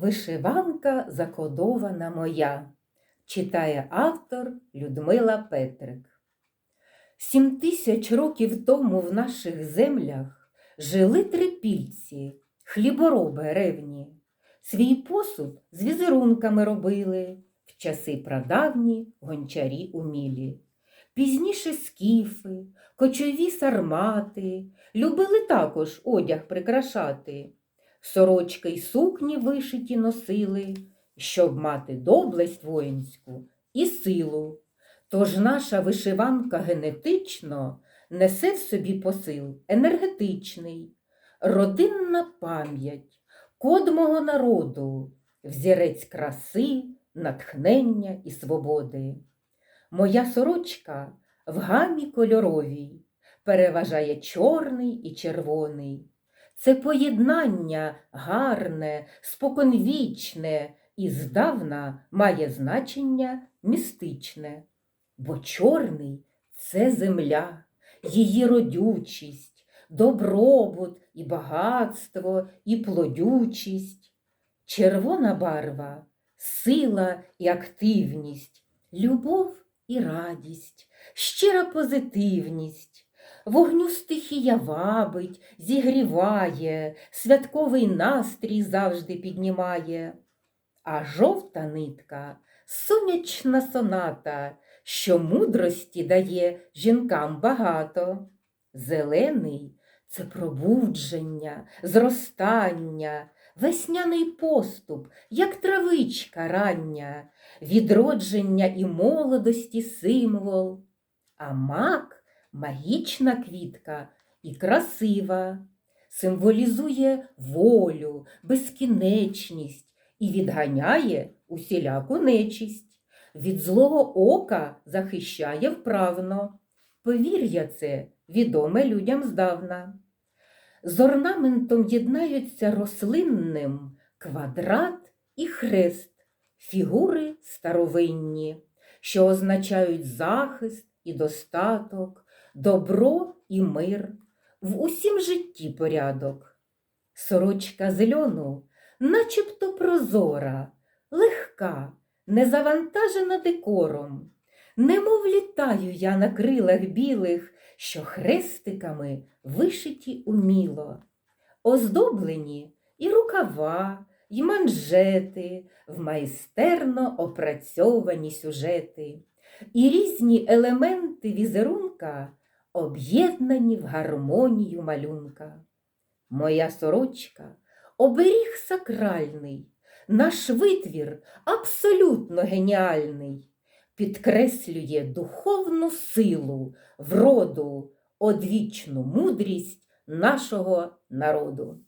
Вишиванка закодована моя, читає автор Людмила Петрик. Сім тисяч років тому в наших землях жили трипільці, хлібороби ревні. Свій посуд з візерунками робили, в часи прадавні гончарі умілі. Пізніше скіфи, кочові сармати любили також одяг прикрашати. Сорочки й сукні вишиті носили, щоб мати доблесть воїнську і силу. Тож наша вишиванка генетично несе в собі посил енергетичний, родинна пам'ять, код мого народу, взірець краси, натхнення і свободи. Моя сорочка в гамі кольоровій переважає чорний і червоний. Це поєднання гарне, споконвічне і здавна має значення містичне. Бо чорний це земля, її родючість, добробут і багатство, і плодючість. Червона барва сила і активність, любов і радість, щира позитивність. Вогню стихія вабить, зігріває, святковий настрій завжди піднімає. А жовта нитка сонячна соната, що мудрості дає жінкам багато. Зелений це пробудження, зростання, весняний поступ, як травичка рання, відродження і молодості символ. А мак магічна квітка і красива, символізує волю, безкінечність і відганяє усіляку нечість. Від злого ока захищає вправно. Повір'я це відоме людям здавна. З орнаментом єднаються рослинним квадрат і хрест, фігури старовинні, що означають захист і достаток, добро і мир, в усім житті порядок. Сорочка з льону, начебто прозора, легка, не завантажена декором. Немов літаю я на крилах білих, що хрестиками вишиті уміло, оздоблені і рукава, і манжети, в майстерно опрацьовані сюжети, і різні елементи візерунка об'єднані в гармонію малюнка. Моя сорочка оберіг сакральний, наш витвір абсолютно геніальний підкреслює духовну силу, вроду, одвічну мудрість нашого народу.